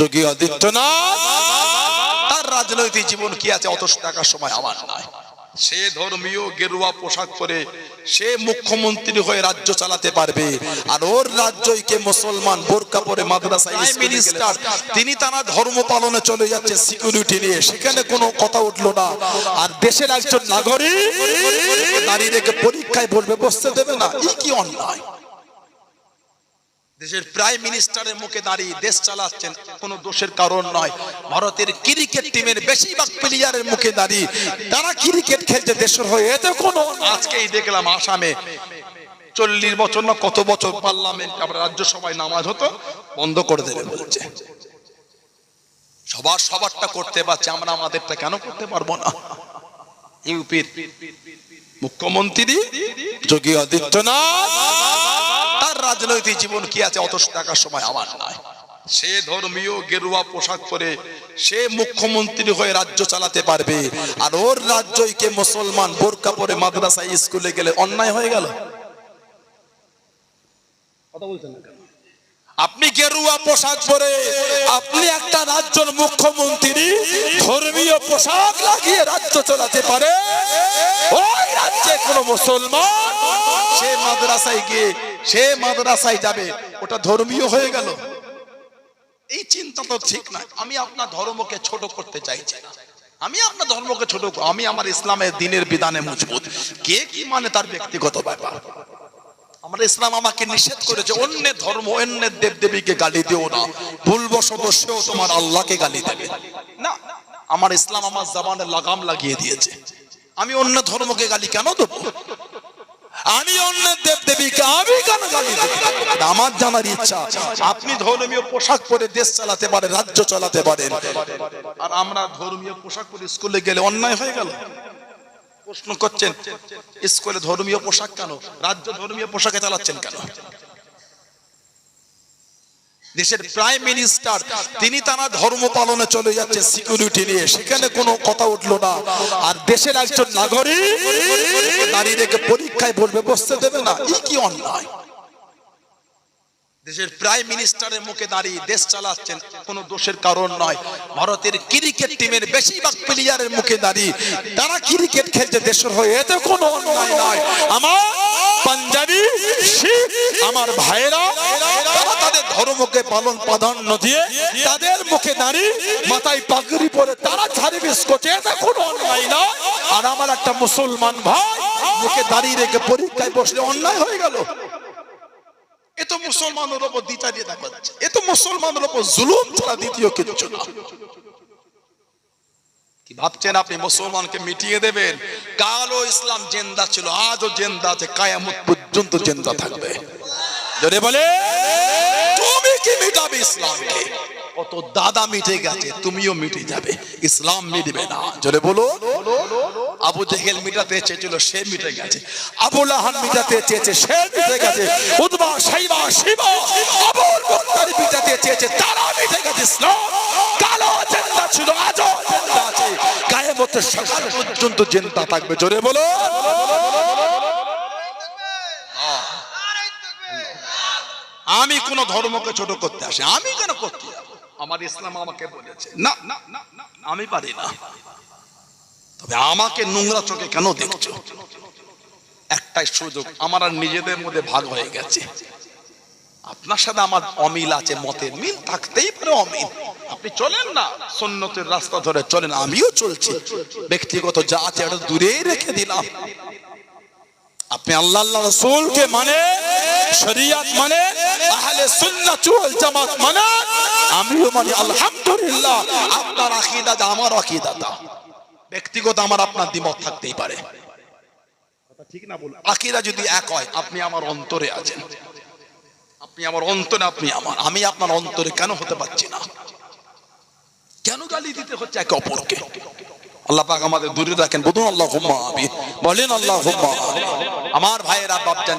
যোগী আদিত্যনাথ তার রাজনৈতিক জীবন কি আছে? অত টাকার সময় আমার নয় সে ধর্মীয় গেরুয়া পোশাক পরে সে মুখ্যমন্ত্রী হয়ে রাজ্য চালাতে পারবে। আর ওর রাজ্যই কে মুসলমান বোরকা পরে মাদ্রাসা মিনিস্টার তিনি তারা ধর্ম পালনে চলে যাচ্ছে সিকিউরিটি নিয়ে। সেখানে কোনো কথা উঠল না। আর দেশের একজন নাগরিক নারী রেখে পরীক্ষায় বলবে বসতে দেবে না। এই কি অন্যায়? দেশের প্রাইম মিনিস্টারের মুখে দাঁড়িয়ে দেশ চালাচ্ছেন, কোনো দোষের কারণ নয়। ভারতের ক্রিকেট টিমের বেশিরভাগ প্লেয়ারের মুখে দাঁড়িয়ে তারা ক্রিকেট খেলছে দেশের হয়ে, এতে কোনো আজকেই দেখলাম আসামে চল্লিশ বছর না কত বছর পার্লামেন্ট আমরা রাজ্যসভায় নামাজ হতো, বন্ধ করে দেবে বলছে। সবার সবারটা করতে পারছে, আমরা আমাদেরটা কেন করতে পারব না? ইউপির মুখ্যমন্ত্রী যোগী আদিত্যনাথ রাজনৈতিক জীবন কি আছে? অত টাকার সময় আমার নয়। সে ধর্মীয় গেরুয়া পোশাক পরে সে মুখ্যমন্ত্রী হয়ে রাজ্য চালাতে পারবে। আর ওর রাজ্যই কে মুসলমান বোরকা পরে মাদ্রাসা স্কুলে গেলে অন্যায় হয়ে গেল? আপনি গেরুয়া পোশাক পরে আপনি একটা রাজ্যের মুখ্যমন্ত্রী ধর্মীয় পোশাক লাগিয়ে রাজ্য চালাতে পারে? ওই রাজ্যে কোন মুসলমান সে মাদ্রাসায় গিয়ে সে মাদ্রাসায় যাবে, ওটা ধর্মীয় হয়ে গেল। এই চিন্তা তো ঠিক না। আমি আপনার ধর্মকে ছোট করতে চাইছি আমি আপনার ধর্মকে ছোট আমি আমার ইসলামের দিনের বিধানে মজবুত। কে কি মানে তার ব্যক্তিগত ব্যাপার? আমার ইসলাম আমাকে নিষেধ করেছে অন্যের ধর্ম অন্যের দেব দেবীকে গালি দিও না। ভুলবশত সেও তোমার আল্লাহকে গালি দেবে। না, আমার ইসলাম আমার জবানে লাগাম লাগিয়ে দিয়েছে। আমি অন্য ধর্মকে গালি কেন দেবো? আমি অন্য দেব আমার জানার ইচ্ছা। আপনি ধর্মীয় পোশাক পরে দেশ চালাতে পারেন, রাজ্য চালাতে পারেন। আর আমরা ধর্মীয় পোশাক পরে স্কুলে গেলে অন্যায় হয়ে গেল। প্রশ্ন করছেন, স্কুলে ধর্মীয় পোশাক কেন? রাজ্য ধর্মীয় পোশাকে চালাচ্ছেন কেন? দেশের প্রাইম মিনিস্টার তিনি তারা ধর্ম পালনে চলে যাচ্ছে সিকিউরিটি নিয়ে। সেখানে কোনো কথা উঠল না। আর দেশের একজন নাগরিক নারী রেখে পরীক্ষায় বলবে, বসতে দেবে না। এই কি অন্যায়? দেশের প্রাইম মিনিস্টারের মুখে দাঁড়িয়ে দেশ চালাচ্ছেন, কোনো দোষের কারণ নয়। ভারতের ক্রিকেট টিমের বেশিরভাগ প্লেয়ারের মুখে দাঁড়িয়ে তারা ক্রিকেট খেলছে দেশের হয়ে। এতে কোনো অন্যায় নয়। আমার পাঞ্জাবি, শিখ, আমার ভাইরা ধর্মকে পালন প্রাধান্য দিয়ে তাদের মুখে দাঁড়িয়ে মাথায় পাগড়ি পরে তারা কোনো অন্যায় নয় আর আমার একটা মুসলমান ভাই মুখে দাঁড়িয়ে রেখে পরীক্ষায় বসলে অন্যায় হয়ে গেল। ছাড়া না। ভাবছেন আপনি? মুসলমানকে মিটিয়ে দেবেন? ইসলাম জেন্দা ছিল, আজও কায়ামত পর্যন্ত জেন্দা থাকবে। বলে ইসলামকে। কত দাদা মিটে গেছে, তুমিও মিটে যাবে। ইসলাম মিটবে না। জোরে বলো। আবু জেহেল মিটাতে চেয়েছিল, সে মিটে গেছে। আবু লাহান মিটাতে চেয়েছে, সে মিটে গেছে। উদ্বা সাইবা, শিবা, আবুল বক্তারি মিটাতে চেয়েছে, তারা মিটে গেছে। ইসলাম, কালো জেন্দা ছিল, আজও জেন্দা আছে। কায়ামতের সকাল পর্যন্ত জেন্দা থাকবে। জোরে বলো। আমি কোন ধর্মকে ছোট করতে আসি আমি কেন করতে? আমার ইসলাম আমাকে বলেছে। না আমি পারি না। তবে আমাকে নোংরা চোখে কেন দেখছ? একটাই সুযোগ আমার আর নিজেদের মধ্যে ভাগ হয়ে গেছে। আপনার সাথে আমার অমিল আছে মতের মিল থাকতেই পারে অমিল। আপনি চলেন না সন্ন্যতের রাস্তা ধরে চলেন আমিও চলছি। ব্যক্তিগত যা আছে এটা দূরেই রেখে দিলাম। আপনি আল্লাহ আল্লাহ রসুলকে মানে শরিয়াত মানে আহলে সুন্নাত ওয়াল জামাত মানে আমিও মানে আলহামদুলিল্লাহ আপনার আকীদা যা আমার আকীদা তা। ব্যক্তিগত আমার আপনার দ্বিমত থাকতেই পারে। ঠিক না বলুন আকীদা যদি এক হয় আপনি আমার অন্তরে আছেন। আপনি আমার অন্তরে আপনি আমার। আমি আপনার অন্তরে কেন হতে পারছি না? কেন গালি দিতে হচ্ছে একে অপরকে? আল্লাহ পাক আমাদের দূরে রাখেন। বলুন আল্লাহ বলেন আল্লাহ আমার ভাইয়েরা বাপ জানে